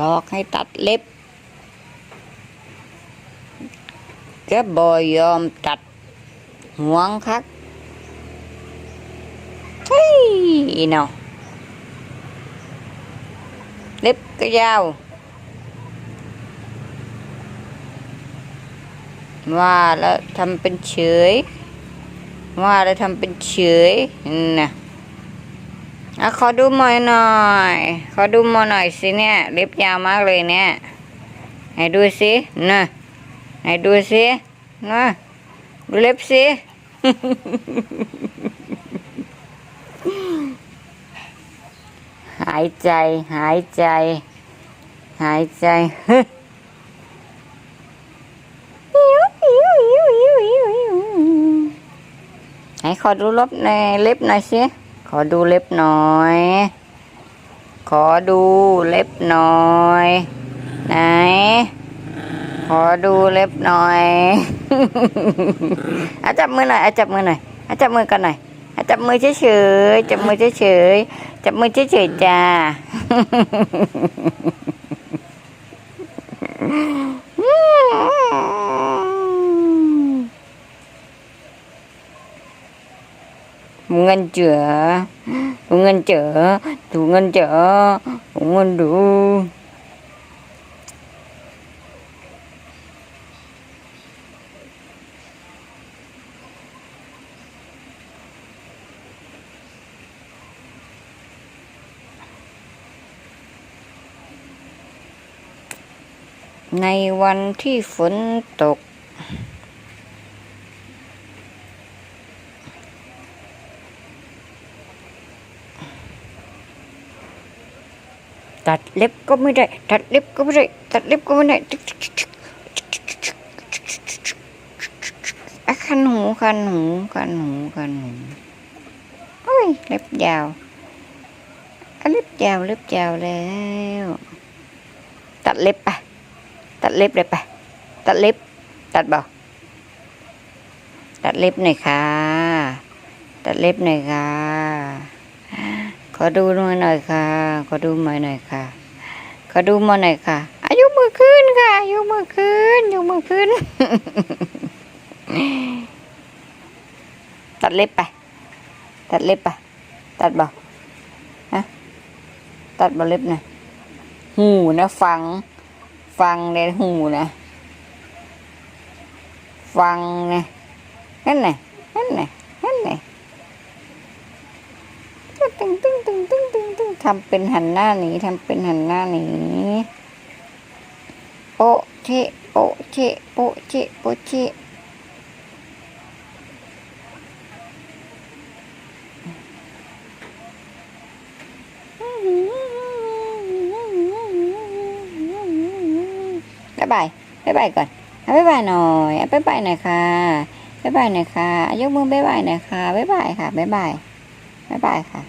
บอกให้ตัดเล็บ ก็บอยอมตัดห่วงคักเฮ้ยเนาะเล็บก็ยาว ว่าแล้วทำเป็นเฉย ว่าแล้วทำเป็นเฉยนะ อะขอดูมอยหน่อย ขอดูมอหน่อยสิเนี่ยเล็บยาวมากเลยเนี่ยให้ดูสินะให้ดูสินะดูเล็บสิหายใจ หายใจ หายใจไหนขอดูลบในเล็บหน่อยสิ ขอดูเล็บหน่อย ขอดูเล็บหน่อย ไหน ขอดูเล็บหน่อยอาจับมือหน่อยอาจับมือหน่อยอาจับมือกันหน่อยอาจับมือเฉยๆจับมือเฉยๆจับมือเฉยๆจ้า Thu Ngân chữa Thu Ngân chữa Thu Ngân chữa Thu Ngân đủ ในวันที่ฝนตก ตัดเล็บก็ไม่ได้ ตัดเล็บก็ไม่ได้ ตัดเล็บก็ไม่ได้อะคันหูคันหูคันหูคันหูโอ้ยเล็บยาวอเล็บยาวเล็บยาวแล้ว ตัดเล็บไปตัดเล็บเลยไปตัดเล็บ ตัดบ่ตัดเล็บหน่อยค่ะ ตัดเล็บหน่อยค่ะ ขอดูมือหน่อยค่ะ ขอดูมือหน่อยค่ะ ขอดูมือหน่อยค่ะอายุมือขึ้นค่ะอายกมือขึ้นอยกมือขึ้น ตัดเล็บไป ตัดเล็บไปตัดบ่ฮะตัดบ่เล็บหน่อยหูนะฟัง ฟังในหูนะ ฟังนะนั่นไงนั่นไง ตึ้งตึ้งตึ้งตึ้งตึ้งตึ้งตึ้ง ทำเป็นหันหน้าหนีทำเป็นหันหน้าหนีโปเชโปเชโปเชโปเชบ๊ายบายบ๊ายบายก่อนบ๊ายบายหน่อยบ๊ายบายหน่อยค่ะบ๊ายบายหน่อยค่ะอะยกมือบ๊ายบายหน่อยค่ะบ๊ายบายค่ะบ๊ายบายบ๊ายบายค่ะ